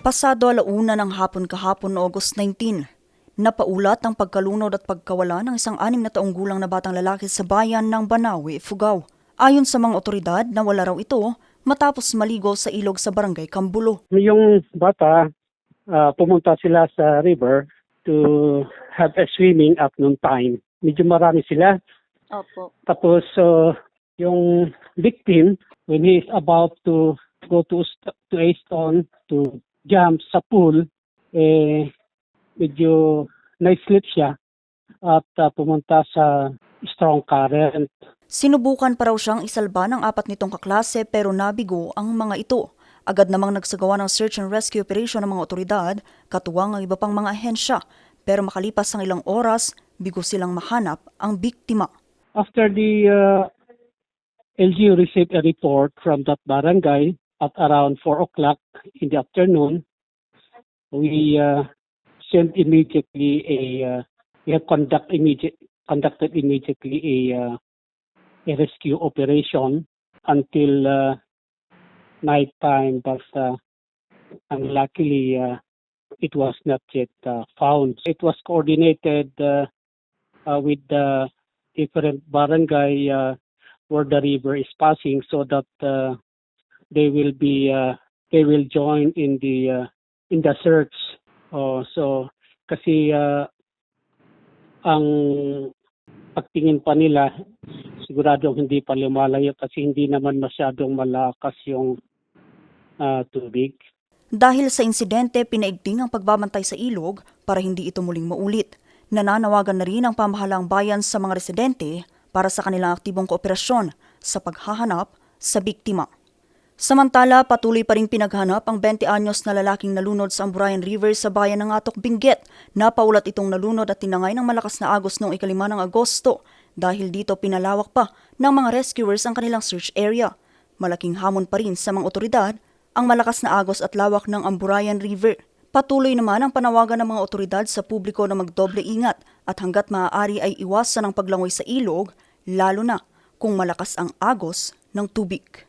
Pasado alauna ng hapon kahapon no August 19, napaulat ang pagkalunod at pagkawala ng isang anim na taong gulang na batang lalaki sa bayan ng Banawe, Fugao. Ayon sa mga otoridad, nawala raw ito matapos maligo sa ilog sa barangay Kambulo. Yung bata, ah, pumunta sila sa river to have a swimming at noon time. Medyo marami sila. Opo. Tapos so yung victim, when he is about to go to, to a stone to jump sa pool, eh, medyo na-slip siya at ah, pumunta sa strong current. Sinubukan pa raw siyang isalba ng apat nitong kaklase pero nabigo ang mga ito. Agad namang nagsagawa ng search and rescue operation ng mga otoridad, katuwang ang iba pang mga ahensya. Pero makalipas ang ilang oras, bigo silang mahanap ang biktima. After the uh, LGU received a report from that barangay at around 4 o'clock in the afternoon, we uh, sent immediately a, uh, we have conduct immediate, conducted immediately a, uh, a rescue operation until uh, night time, but uh, unluckily uh, it was not yet uh, found. It was coordinated uh, uh, with the different barangay uh, where the river is passing so that uh, they will be uh, they will join in the uh, in the search. Oh, so kasi uh, ang pagtingin pa nila siguradong hindi pa lumalayo kasi hindi naman masyadong malakas yung uh, tubig. Dahil sa insidente, pinaigting ang pagbabantay sa ilog para hindi ito muling maulit. Nananawagan na rin ang pamahalaang bayan sa mga residente para sa kanilang aktibong kooperasyon sa paghahanap sa biktima. Samantala, patuloy pa rin pinaghanap ang 20 anyos na lalaking nalunod sa Amburayan River sa bayan ng Atok Benguet. Napaulat itong nalunod at tinangay ng malakas na agos noong ikalima ng Agosto dahil dito pinalawak pa ng mga rescuers ang kanilang search area. Malaking hamon pa rin sa mga otoridad ang malakas na agos at lawak ng Amburayan River. Patuloy naman ang panawagan ng mga otoridad sa publiko na magdoble ingat at hanggat maaari ay iwasan ang paglangoy sa ilog, lalo na kung malakas ang agos ng tubig.